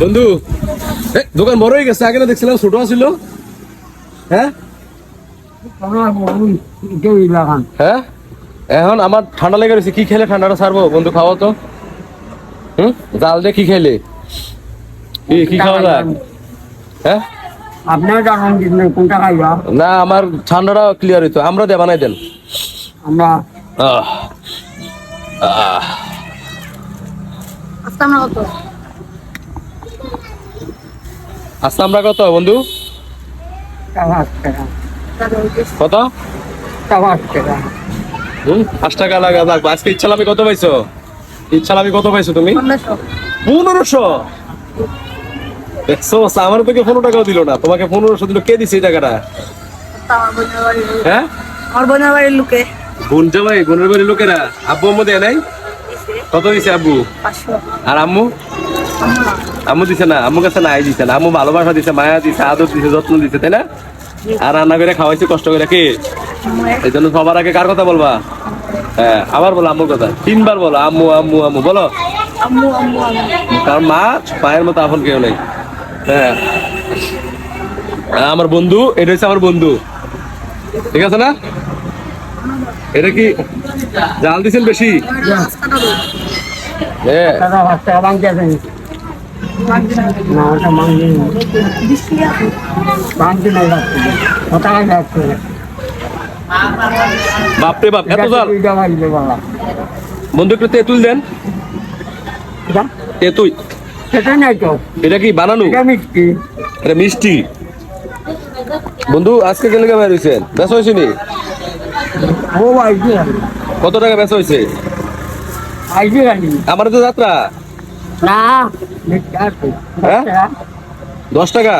বন্ধু দোকান বড় হয়ে গেছে, আগে না দেখছিলাম ছোট ছিল হ্যাঁ? হ্যাঁ? এখন আমার ঠান্ডা লেগে রয়েছে, কি খেলে ঠান্ডাটা ছাড়বো? বন্ধু খাওয়া তো। হুম? জাল দিয়ে কি খেলে? কি কি খাওয়া যায়? হ্যাঁ? আপনার জানান না, আমার ঠান্ডাটা ক্লিয়ার হইতো। আমরা দে, বানাই দেন। আমরা আহ। আহ আচ্ছা আমরা কত বন্ধু। কত? পাঁচ টাকা লাগা লাগবে আজকে ইচ্ছা আমি কত পাইছো? ইচ্ছা আমি কত পাইছো তুমি? পনেরোশো। দেখছ আমার তোকে পনেরো টাকাও দিল না। তোমাকে পনেরোশো দিল। কে দিছে এই টাকাটা। হ্যাঁ? আমার বোনের বাড়ির লোকে। বোন জামাই বোনের বাড়ির লোকেরা? আব্বু আম্মু দেয় নাই? কত দিছে আব্বু? আর আম্মু? আম্মু দিছে না আম্মু কাছে নাই দিছে না আম্মু ভালোবাসা দিছে মায়া দিছে আদর দিছে যত্ন দিছে তাই না? আর রান্না করে খাওয়াইছে কষ্ট করে কে? এই জন্য সবার আগে কার কথা বলবা? হ্যাঁ আবার বলো আম্মুর কথা। তিনবার বলো আম্মু আম্মু আম্মু বলো। কারণ মা পায়ের মতো আপন কেউ নেই। হ্যাঁ। আমার বন্ধু এটা হচ্ছে আমার বন্ধু। ঠিক আছে না? এটা কি জাল দিছেন বেশি? হ্যাঁ। না ওটা নাই। রাখতে রাখতে বাপরে বাপ এত জাল বন্ধু একটু তেঁতুল দেন। তেঁতুই সেটা নাই তো। এটা কি বানানো? এটা মিষ্টি। এটা মিষ্টি। বন্ধু আজকে গেলে কে বের হয়েছেন বেচা হয়েছে নি? কত টাকা বেচা হয়েছে আমার তো যাত্রা। না। হ্যাঁ? দশ টাকা।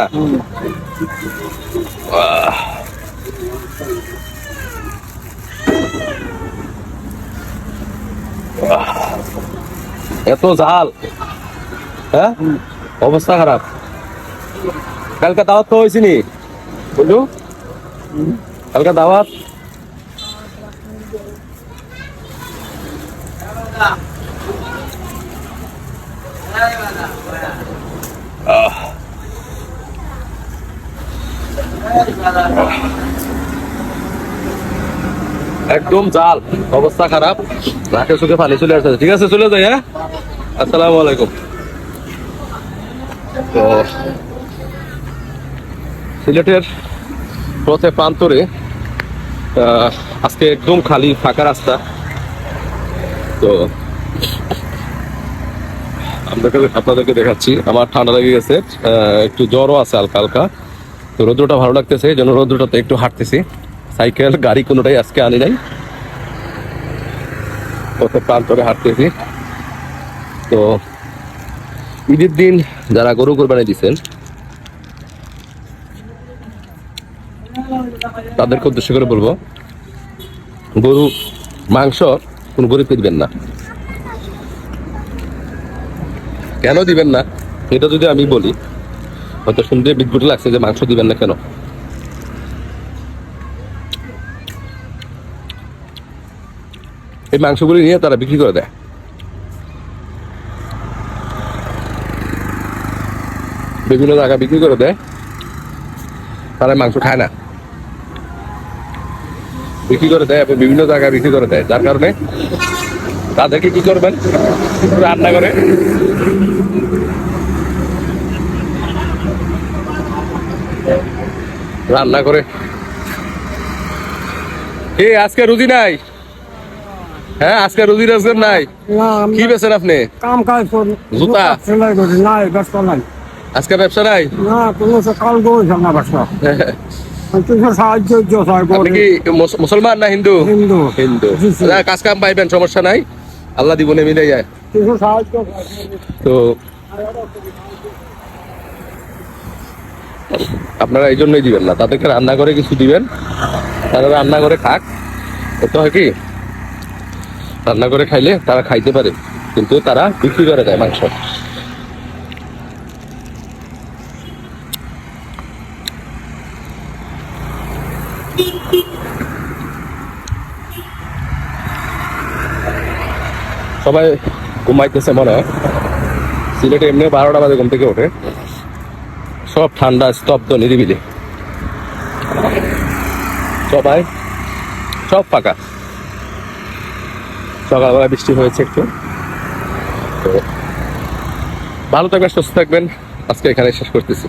এত ঝাল। হ্যাঁ? অবস্থা খারাপ। কালকে দাওয়াত তো হয়েছে নি বন্ধু কালকে দাওয়াত? একদম জাল। অবস্থা খারাপ। নাকে চোখে পানি চলে আসছে ঠিক আছে, চলে যাই হ্যাঁ? আসসালামু আলাইকুম। তো, সিলেটের পথে প্রান্তরে আজকে একদম খালি, ফাঁকা রাস্তা। তো আপনাদেরকে দেখাচ্ছি। আমার ঠান্ডা লেগে গেছে একটু জ্বরও আছে হালকা হালকা। তো রৌদ্রটা ভালো লাগতেছে, এই জন্য রৌদ্রটাতে একটু হাঁটতেছি। সাইকেল, গাড়ি কোনোটাই আজকে আনি নাই। কত প্রান্তরে হাঁটতেছি। তো ঈদের দিন যারা গরু কোরবানি দিচ্ছেন তাদেরকে উদ্দেশ্য করে বলব, গরু, মাংস কোনো গরিব দিবেন না। কেন দিবেন না? এটা যদি আমি বলি, হয়তো শুনতে বিদ্যুৎ লাগছে যে মাংস দিবেন না কেন? এই মাংসগুলি নিয়ে তারা বিক্রি করে দেয়। বিভিন্ন জায়গায় বিক্রি করে দেয়। তারা মাংস খায় না। বিক্রি করে দেয় এবং বিভিন্ন জায়গায় বিক্রি করে দেয়। যার কারণে তাদেরকে কি করবেন? রান্না করে রান্না করে এ আজকে রুজি নাই? হ্যাঁ আজকে রুজি রোজগার নাই। কি বেছেন আপনি? কাম কাজ জুতা? সেলাই করি না ব্যস্ত নাই। আজকে ব্যবসা নাই? না কোনো সকাল করেছে না কি মুসলমান না হিন্দু? হিন্দু। হিন্দু। না, কাজ কাম পাইবেন সমস্যা নাই? আল্লাহ দিবনে মিলে যায়। তো আপনারা এই জন্যই দিবেন না। তাদেরকে রান্না করে কিছু দিবেন। তারা রান্না করে খাক। এতে হয় কি? রান্না করে খাইলে তারা খাইতে পারে। কিন্তু তারা বিক্রি করে দেয় মাংস। সবাই ঘুমাইতেছে মনে হয়। সিলেটে এমনি বারোটা বাজে ঘুম থেকে ওঠে। সব ঠান্ডা, স্তব্ধ, নিরিবিলি। সবাই, সব ফাঁকা। সকালবেলা বৃষ্টি হয়েছে একটু। তো ভালো থাকবেন, সুস্থ থাকবেন। আজকে এখানে শেষ করতেছি।